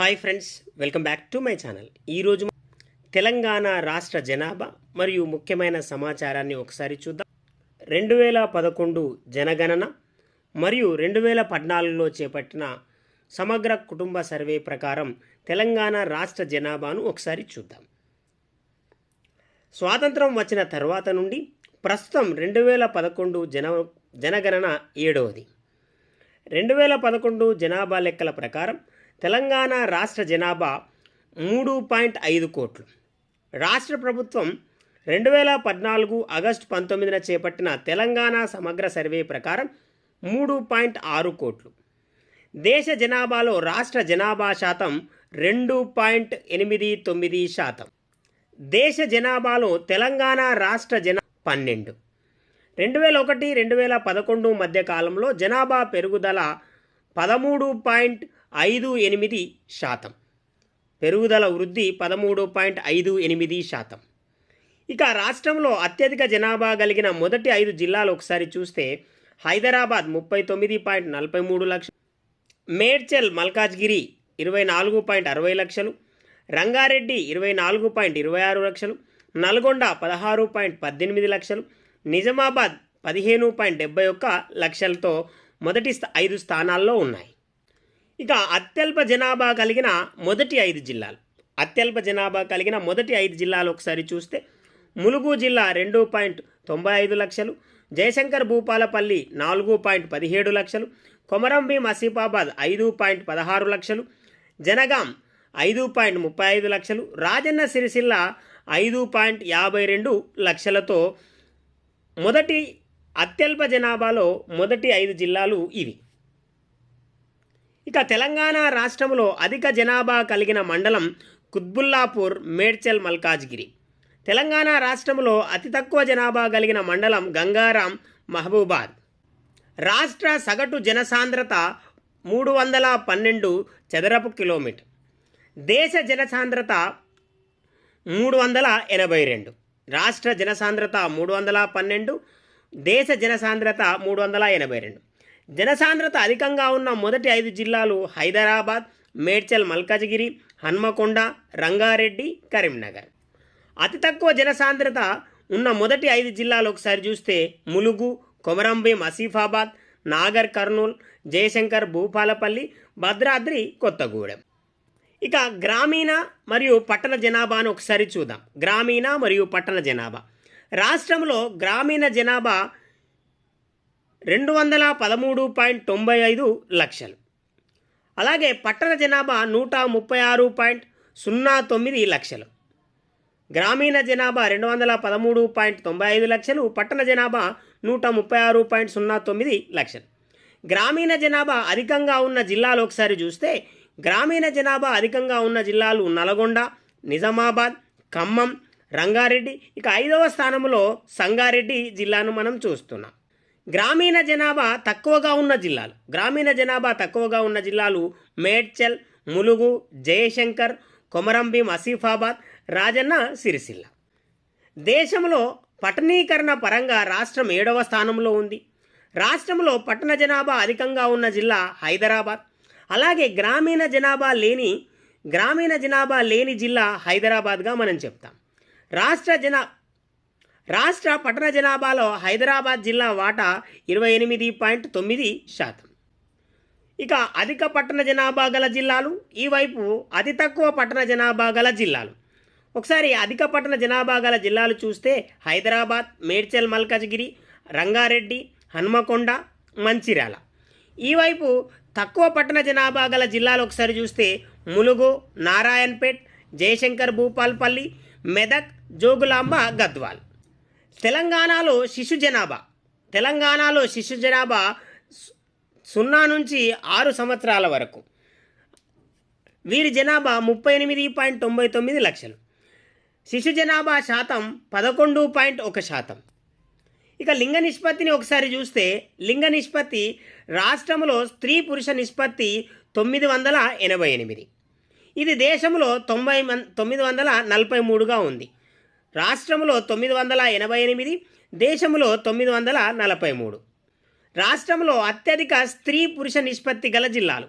Hi friends welcome back to my channel. ఈరోజు తెలంగాణ రాష్ట్ర జనాభా మరియు ముఖ్యమైన సమాచారాన్ని ఒకసారి చూద్దాం. రెండు వేల పదకొండు జనగణన మరియు రెండు వేల పద్నాలుగులో చేపట్టిన సమగ్ర కుటుంబ సర్వే ప్రకారం తెలంగాణ రాష్ట్ర జనాభాను ఒకసారి చూద్దాం. స్వాతంత్రం వచ్చిన తర్వాత నుండి ప్రస్తుతం రెండు వేల పదకొండు జన జనగణన ఏడవది. రెండు వేల పదకొండు జనాభా లెక్కల ప్రకారం తెలంగాణ రాష్ట్ర జనాభా మూడు పాయింట్ ఐదు కోట్లు. రాష్ట్ర ప్రభుత్వం రెండు వేల పద్నాలుగు ఆగస్టు పంతొమ్మిదిన చేపట్టిన తెలంగాణ సమగ్ర సర్వే ప్రకారం మూడు పాయింట్ ఆరు కోట్లు. దేశ జనాభాలో రాష్ట్ర జనాభా శాతం రెండు పాయింట్ ఎనిమిది తొమ్మిది శాతం. దేశ జనాభాలో తెలంగాణ రాష్ట్ర జన పన్నెండు. రెండు వేల ఒకటి రెండు వేల పదకొండు మధ్య కాలంలో జనాభా పెరుగుదల పదమూడు పాయింట్ ఐదు ఎనిమిది శాతం. పెరుగుదల వృద్ధి పదమూడు పాయింట్ ఐదు ఎనిమిది శాతం. ఇక రాష్ట్రంలో అత్యధిక జనాభా కలిగిన మొదటి ఐదు జిల్లాలు ఒకసారి చూస్తే హైదరాబాద్ ముప్పై తొమ్మిది పాయింట్ నలభై మూడు లక్షలు మేడ్చల్ మల్కాజ్గిరి ఇరవై నాలుగు పాయింట్ అరవై లక్షలు రంగారెడ్డి ఇరవై నాలుగు పాయింట్ ఇరవై ఆరు లక్షలు నల్గొండ పదహారు పాయింట్ పద్దెనిమిది లక్షలు నిజామాబాద్ పదిహేను పాయింట్ డెబ్బై ఒక్క లక్షలతో మొదటి స్థ- ఐదు స్థానాల్లో ఉన్నాయి. ఇక అత్యల్ప జనాభా కలిగిన మొదటి ఐదు జిల్లాలు. అత్యల్ప జనాభా కలిగిన మొదటి ఐదు జిల్లాలు ఒకసారి చూస్తే ములుగు జిల్లా రెండు పాయింట్ తొంభై ఐదు లక్షలు జయశంకర్ భూపాలపల్లి నాలుగు పాయింట్ పదిహేడు లక్షలు కొమరంభీం ఆసిఫాబాద్ ఐదు పాయింట్ పదహారు లక్షలు జనగాం ఐదు పాయింట్ ముప్పై ఐదు లక్షలు రాజన్న సిరిసిల్ల ఐదు పాయింట్ యాభై రెండు లక్షలతో మొదటి అత్యల్ప జనాభాలో మొదటి ఐదు జిల్లాలు ఇవి. ఇక తెలంగాణ రాష్ట్రంలో అధిక జనాభా కలిగిన మండలం కుత్బుల్లాపూర్ మేడ్చల్ మల్కాజ్గిరి. తెలంగాణ రాష్ట్రంలో అతి తక్కువ జనాభా కలిగిన మండలం గంగారాం మహబూబాద్. రాష్ట్ర సగటు జనసాంద్రత మూడు వందల పన్నెండు చదరపు కిలోమీటర్. దేశ జనసాంద్రత మూడు వందల ఎనభై రెండు. రాష్ట్ర జనసాంద్రత మూడు వందల పన్నెండు దేశ జనసాంద్రత మూడు వందల ఎనభై రెండు. జనసాంద్రత అధికంగా ఉన్న మొదటి ఐదు జిల్లాలు హైదరాబాద్ మేడ్చల్ మల్కాజ్గిరి హన్మకొండ రంగారెడ్డి కరీంనగర్. అతి తక్కువ జనసాంద్రత ఉన్న మొదటి ఐదు జిల్లాలు ఒకసారి చూస్తే ములుగు కొమరంభీం ఆసిఫాబాద్ నాగర్ కర్నూల్ జయశంకర్ భూపాలపల్లి భద్రాద్రి కొత్తగూడెం. ఇక గ్రామీణ మరియు పట్టణ జనాభాను ఒకసారి చూద్దాం. గ్రామీణ మరియు పట్టణ జనాభా. రాష్ట్రంలో గ్రామీణ జనాభా రెండు వందల పదమూడు పాయింట్ తొంభై ఐదు లక్షలు. అలాగే పట్టణ జనాభా నూట ముప్పై ఆరు పాయింట్ సున్నా తొమ్మిది లక్షలు. గ్రామీణ జనాభా రెండు వందల పదమూడు పాయింట్ తొంభై ఐదు లక్షలు పట్టణ జనాభా నూట ముప్పై ఆరు పాయింట్ సున్నా తొమ్మిది లక్షలు. గ్రామీణ జనాభా అధికంగా ఉన్న జిల్లాలు ఒకసారి చూస్తే గ్రామీణ జనాభా అధికంగా ఉన్న జిల్లాలు నల్గొండ నిజామాబాద్ ఖమ్మం రంగారెడ్డి. ఇక ఐదవ స్థానంలో సంగారెడ్డి జిల్లాను మనం చూస్తున్నాం. గ్రామీణ జనాభా తక్కువగా ఉన్న జిల్లాలు. గ్రామీణ జనాభా తక్కువగా ఉన్న జిల్లాలు మేడ్చల్ ములుగు జయశంకర్ కొమరంభీం ఆసిఫాబాద్ రాజన్న సిరిసిల్ల. దేశంలో పట్టణీకరణ పరంగా రాష్ట్రం ఏడవ స్థానంలో ఉంది. రాష్ట్రంలో పట్టణ జనాభా అధికంగా ఉన్న జిల్లా హైదరాబాద్. అలాగే గ్రామీణ జనాభా లేని గ్రామీణ జనాభా లేని జిల్లా హైదరాబాద్గా మనం చెప్తాం. రాష్ట్ర జనా రాష్ట్ర పట్టణ జనాభాలో హైదరాబాద్ జిల్లా వాటా ఇరవై ఎనిమిది పాయింట్ తొమ్మిది శాతం. ఇక అధిక పట్టణ జనాభా గల జిల్లాలు ఈ వైపు అతి తక్కువ పట్టణ జనాభా గల జిల్లాలు. ఒకసారి అధిక పట్టణ జనాభా గల జిల్లాలు చూస్తే హైదరాబాద్ మేడ్చల్ మల్కాజ్గిరి రంగారెడ్డి హన్మకొండ మంచిర్యాల. ఈ వైపు తక్కువ పట్టణ జనాభా గల జిల్లాలు ఒకసారి చూస్తే ములుగు నారాయణపేట్ జయశంకర్ భూపాల్పల్లి మెదక్ జోగులాంబ గద్వాల్. తెలంగాణలో శిశు జనాభా. తెలంగాణలో శిశు జనాభా సున్నా నుంచి ఆరు సంవత్సరాల వరకు. వీరి జనాభా ముప్పై ఎనిమిది పాయింట్ తొంభై తొమ్మిది లక్షలు. శిశు జనాభా శాతం పదకొండు పాయింట్ ఒక శాతం. ఇక లింగ నిష్పత్తిని ఒకసారి చూస్తే లింగ నిష్పత్తి రాష్ట్రంలో స్త్రీ పురుష నిష్పత్తి తొమ్మిది వందల ఎనభై ఎనిమిది. ఇది దేశంలో తొంభై తొమ్మిది వందల నలభై మూడుగా ఉంది. రాష్ట్రంలో తొమ్మిది వందల ఎనభై ఎనిమిది దేశంలో తొమ్మిది వందల నలభై మూడు. రాష్ట్రంలో అత్యధిక స్త్రీ పురుష నిష్పత్తి గల జిల్లాలు.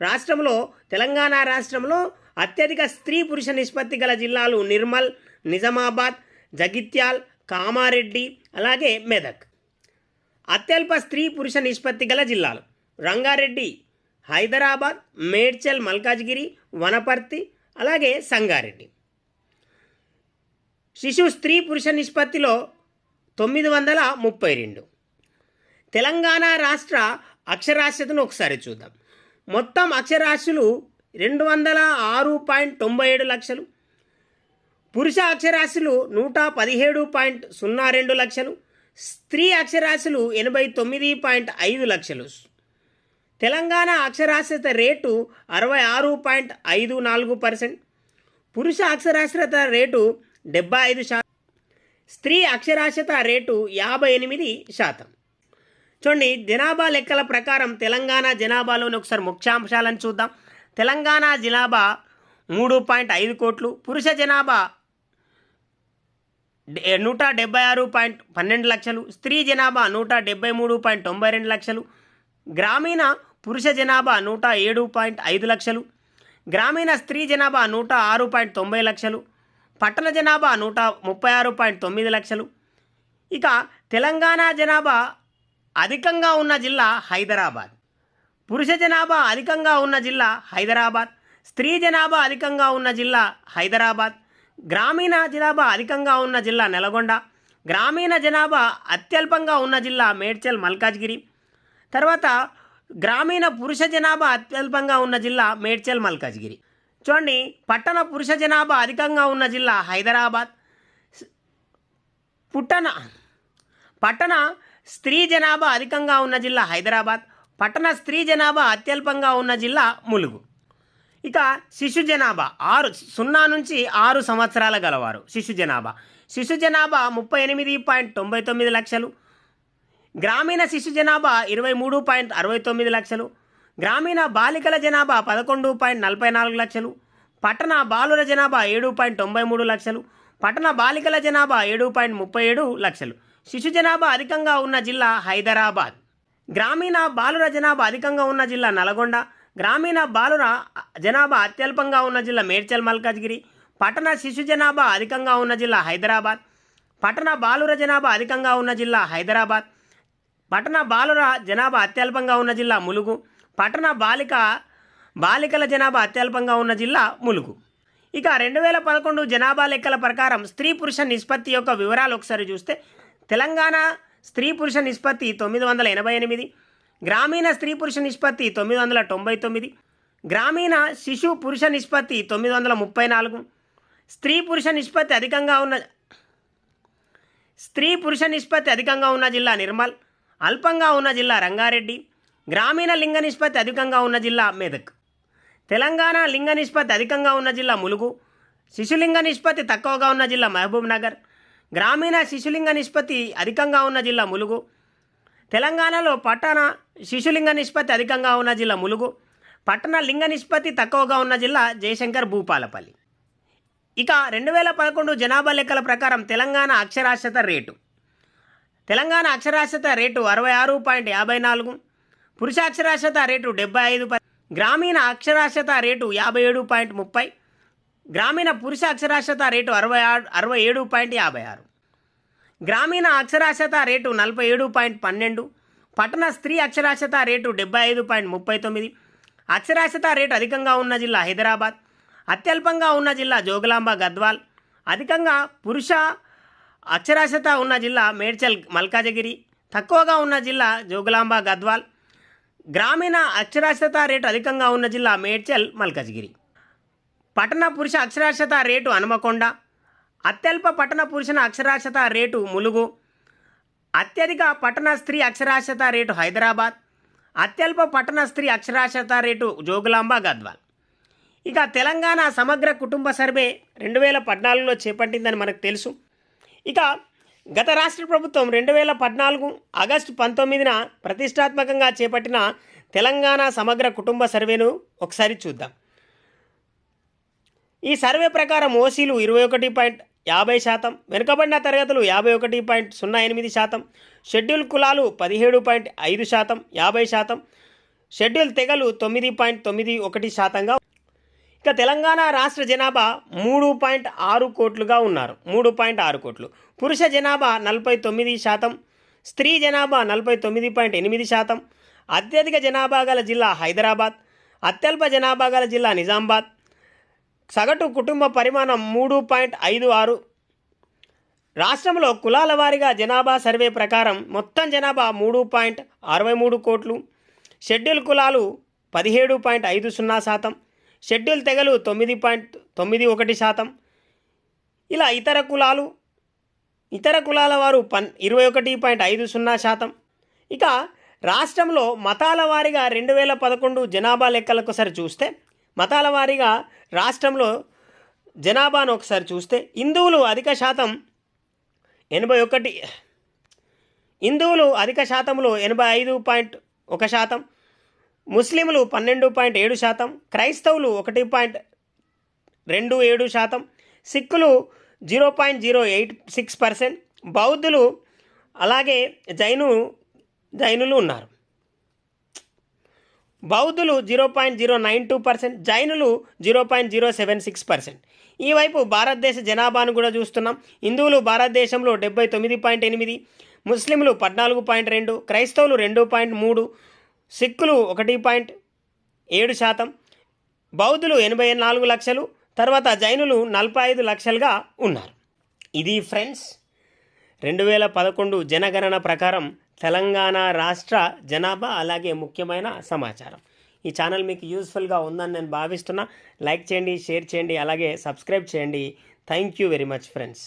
రాష్ట్రంలో తెలంగాణ రాష్ట్రంలో అత్యధిక స్త్రీ పురుష నిష్పత్తి గల జిల్లాలు నిర్మల్ నిజామాబాద్ జగిత్యాల్ కామారెడ్డి అలాగే మెదక్. అత్యల్ప స్త్రీ పురుష నిష్పత్తి గల జిల్లాలు. రంగారెడ్డి హైదరాబాద్ మేడ్చల్ మల్కాజ్గిరి వనపర్తి అలాగే సంగారెడ్డి. శిశు స్త్రీ పురుష నిష్పత్తిలో తొమ్మిది వందల ముప్పై రెండు. తెలంగాణ రాష్ట్ర అక్షరాస్యతను ఒకసారి చూద్దాం. మొత్తం అక్షరాస్యులు రెండు వందల ఆరు పాయింట్ తొంభై ఏడు లక్షలు. పురుష అక్షరాస్యులు నూట పదిహేడు పాయింట్ సున్నా రెండు లక్షలు. స్త్రీ అక్షరాస్యులు ఎనభై తొమ్మిది పాయింట్ ఐదు లక్షలు. తెలంగాణ అక్షరాస్యత రేటు అరవై ఆరు పాయింట్ ఐదు నాలుగు పర్సెంట్. పురుష అక్షరాస్యత రేటు డెబ్బై ఐదు శాతం. స్త్రీ అక్షరాస్యత రేటు యాభై ఎనిమిది శాతం. చూడండి జనాభా లెక్కల ప్రకారం తెలంగాణ జనాభాలోని ఒకసారి ముఖ్యాంశాలను చూద్దాం. తెలంగాణ జనాభా మూడు పాయింట్ ఐదు కోట్లు పురుష జనాభా డె- నూట డెబ్బై ఆరు పాయింట్ పన్నెండు లక్షలు స్త్రీ జనాభా నూట డెబ్బై మూడు పాయింట్ తొంభై రెండు లక్షలు గ్రామీణ పురుష జనాభా నూట ఏడు పాయింట్ ఐదు లక్షలు గ్రామీణ స్త్రీ జనాభా నూట ఆరు పాయింట్ తొంభై లక్షలు పట్టణ జనాభా నూట ముప్పై ఆరు పాయింట్ తొమ్మిది లక్షలు. ఇక తెలంగాణ జనాభా అధికంగా ఉన్న జిల్లా హైదరాబాద్. పురుష జనాభా అధికంగా ఉన్న జిల్లా హైదరాబాద్. స్త్రీ జనాభా అధికంగా ఉన్న జిల్లా హైదరాబాద్. గ్రామీణ జనాభా అధికంగా ఉన్న జిల్లా నల్గొండ. గ్రామీణ జనాభా అత్యల్పంగా ఉన్న జిల్లా మేడ్చల్ మల్కాజ్గిరి. తర్వాత గ్రామీణ పురుష జనాభా అత్యల్పంగా ఉన్న జిల్లా మేడ్చల్ మల్కాజ్గిరి. చూడండి పట్టణ పురుష జనాభా అధికంగా ఉన్న జిల్లా హైదరాబాద్. పుట్టణ పట్టణ స్త్రీ జనాభా అధికంగా ఉన్న జిల్లా హైదరాబాద్. పట్టణ స్త్రీ జనాభా అత్యల్పంగా ఉన్న జిల్లా ములుగు. ఇక శిశు జనాభా ఆరు సున్నా నుంచి ఆరు సంవత్సరాల గలవారు శిశు జనాభా. శిశు జనాభా ముప్పై ఎనిమిది పాయింట్ తొంభై తొమ్మిది లక్షలు. గ్రామీణ శిశు జనాభా ఇరవై మూడు పాయింట్ అరవై తొమ్మిది లక్షలు. గ్రామీణ బాలికల జనాభా పదకొండు పాయింట్ నలభై నాలుగు లక్షలు పట్టణ బాలుర జనాభా ఏడు పాయింట్ తొంభై మూడు లక్షలు పట్టణ బాలికల జనాభా ఏడు పాయింట్ ముప్పై ఏడు లక్షలు. శిశు జనాభా అధికంగా ఉన్న జిల్లా హైదరాబాద్. గ్రామీణ బాలుర జనాభా అధికంగా ఉన్న జిల్లా నల్గొండ గ్రామీణ బాలుర జనాభా అత్యల్పంగా ఉన్న జిల్లా మేడ్చల్ మల్కాజ్గిరి పట్టణ శిశు జనాభా అధికంగా ఉన్న జిల్లా హైదరాబాద్ పట్టణ బాలుర జనాభా అధికంగా ఉన్న జిల్లా హైదరాబాద్ పట్టణ బాలుర జనాభా అత్యల్పంగా ఉన్న జిల్లా ములుగు పట్టణ బాలిక బాలికల జనాభా అత్యల్పంగా ఉన్న జిల్లా ములుగు. ఇక రెండు వేల పదకొండు జనాభా లెక్కల ప్రకారం స్త్రీ పురుష నిష్పత్తి యొక్క వివరాలు ఒకసారి చూస్తే తెలంగాణ స్త్రీ పురుష నిష్పత్తి తొమ్మిది వందల ఎనభై ఎనిమిది గ్రామీణ స్త్రీ పురుష నిష్పత్తి తొమ్మిది వందల తొంభై తొమ్మిది గ్రామీణ శిశు పురుష నిష్పత్తి తొమ్మిది వందల ముప్పై నాలుగు స్త్రీ పురుష నిష్పత్తి అధికంగా ఉన్న స్త్రీ పురుష నిష్పత్తి అధికంగా ఉన్న జిల్లా నిర్మల్ అల్పంగా ఉన్న జిల్లా రంగారెడ్డి గ్రామీణ లింగ నిష్పత్తి అధికంగా ఉన్న జిల్లా మెదక్. తెలంగాణ లింగ నిష్పత్తి అధికంగా ఉన్న జిల్లా ములుగు. శిశులింగ నిష్పత్తి తక్కువగా ఉన్న జిల్లా మహబూబ్ నగర్. గ్రామీణ శిశులింగ నిష్పత్తి అధికంగా ఉన్న జిల్లా ములుగు. తెలంగాణలో పట్టణ శిశులింగ నిష్పత్తి అధికంగా ఉన్న జిల్లా ములుగు. పట్టణ లింగ నిష్పత్తి తక్కువగా ఉన్న జిల్లా జయశంకర్ భూపాలపల్లి. ఇక రెండు వేల పదకొండు జనాభా లెక్కల ప్రకారం తెలంగాణ అక్షరాస్యత రేటు. తెలంగాణ అక్షరాస్యత రేటు అరవై ఆరు పాయింట్ యాభై నాలుగు పురుష అక్షరాస్యత రేటు డెబ్బై ఐదు పై- గ్రామీణ అక్షరాస్యత రేటు యాభై ఏడు పాయింట్ ముప్పై గ్రామీణ పురుష అక్షరాస్యత రేటు అరవై ఆరు అరవై ఏడు పాయింట్ యాభై ఆరు గ్రామీణ అక్షరాస్యత రేటు నలభై ఏడు పాయింట్ పన్నెండు పట్టణ స్త్రీ అక్షరాస్యత రేటు డెబ్బై ఐదు పాయింట్ ముప్పై తొమ్మిది అక్షరాస్యత రేటు అధికంగా ఉన్న జిల్లా హైదరాబాద్ అత్యల్పంగా ఉన్న జిల్లా జోగులాంబ గద్వాల్ అధికంగా పురుష అక్షరాస్యత ఉన్న జిల్లా మేడ్చల్ మల్కాజగిరి తక్కువగా ఉన్న జిల్లా జోగులాంబ గద్వాల్ గ్రామీణ అక్షరాస్యత రేటు అధికంగా ఉన్న జిల్లా మేడ్చల్ మల్కజ్గిరి. పట్టణ పురుష అక్షరాస్యత రేటు హనుమకొండ. అత్యల్ప పట్టణ పురుషుల అక్షరాస్యత రేటు ములుగు. అత్యధిక పట్టణ స్త్రీ అక్షరాస్యత రేటు హైదరాబాద్. అత్యల్ప పట్టణ స్త్రీ అక్షరాస్యత రేటు జోగులాంబ గద్వాల్. ఇక తెలంగాణ సమగ్ర కుటుంబ సర్వే రెండు వేల పద్నాలుగులో చేపట్టిందని మనకు తెలుసు. ఇక గత రాష్ట్ర ప్రభుత్వం రెండు వేల పద్నాలుగు ఆగస్టు పంతొమ్మిదిన ప్రతిష్టాత్మకంగా చేపట్టిన తెలంగాణ సమగ్ర కుటుంబ సర్వేను ఒకసారి చూద్దాం. ఈ సర్వే ప్రకారం ఓసీలు ఇరవై ఒకటి పాయింట్ యాభై శాతం వెనుకబడిన తరగతులు యాభై ఒకటి పాయింట్ సున్నా ఎనిమిది శాతం షెడ్యూల్ కులాలు పదిహేడు పాయింట్ ఐదు శాతం యాభై శాతం షెడ్యూల్ తెగలు తొమ్మిది పాయింట్ తొమ్మిది ఒకటి శాతంగా ఇక తెలంగాణ రాష్ట్ర జనాభా మూడు పాయింట్ ఆరు కోట్లుగా ఉన్నారు. మూడు పాయింట్ ఆరు కోట్లు. పురుష జనాభా నలభై తొమ్మిది శాతం స్త్రీ జనాభా నలభై తొమ్మిది పాయింట్ ఎనిమిది శాతం అత్యధిక జనాభా గల జిల్లా హైదరాబాద్ అత్యల్ప జనాభా గల జిల్లా నిజామాబాద్ సగటు కుటుంబ పరిమాణం మూడు పాయింట్ ఐదు ఆరు. రాష్ట్రంలో కులాల వారీగా జనాభా సర్వే ప్రకారం మొత్తం జనాభా మూడు పాయింట్ అరవై మూడు కోట్లు షెడ్యూల్ కులాలు పదిహేడు పాయింట్ ఐదు సున్నా శాతం షెడ్యూల్ తెగలు తొమ్మిది పాయింట్ తొమ్మిది ఒకటి శాతం. ఇలా ఇతర కులాలు ఇతర కులాల వారు పన్ ఇరవై ఒకటి పాయింట్ ఐదు సున్నా శాతం. ఇక రాష్ట్రంలో మతాల వారీగా రెండు వేల పదకొండు జనాభా లెక్కలకు ఒకసారి చూస్తే మతాల వారీగా రాష్ట్రంలో జనాభాను ఒకసారి చూస్తే హిందువులు అధిక శాతం ఎనభై ఒకటి హిందువులు అధిక శాతంలో ఎనభై ఐదు పాయింట్ ఒక శాతం. ముస్లింలు పన్నెండు పాయింట్ ఏడు శాతం క్రైస్తవులు ఒకటి పాయింట్ రెండు ఏడు శాతం సిక్కులు zero point zero eight six percent బౌద్ధులు అలాగే జైను జైనులు ఉన్నారు. బౌద్ధులు zero point zero nine two percent జైనులు zero point zero seven six percent. ఈ వైపు భారతదేశ జనాభాను కూడా చూస్తున్నాం. హిందువులు భారతదేశంలో డెబ్బై తొమ్మిది పాయింట్ ఎనిమిది ముస్లింలు పద్నాలుగు పాయింట్ రెండు క్రైస్తవులు రెండు పాయింట్ మూడు సిక్కులు ఒకటి పాయింట్ ఏడు శాతం బౌద్ధులు ఎనభై నాలుగు లక్షలు తర్వాత జైనులు నలభై ఐదు లక్షలుగా ఉన్నారు. ఇది ఫ్రెండ్స్ రెండు వేల పదకొండు జనగణన ప్రకారం తెలంగాణ రాష్ట్ర జనాభా అలాగే ముఖ్యమైన సమాచారం. ఈ ఛానల్ మీకు యూస్ఫుల్గా ఉందని నేను భావిస్తున్నా. లైక్ చేయండి షేర్ చేయండి అలాగే సబ్స్క్రైబ్ చేయండి. Thank you very much friends.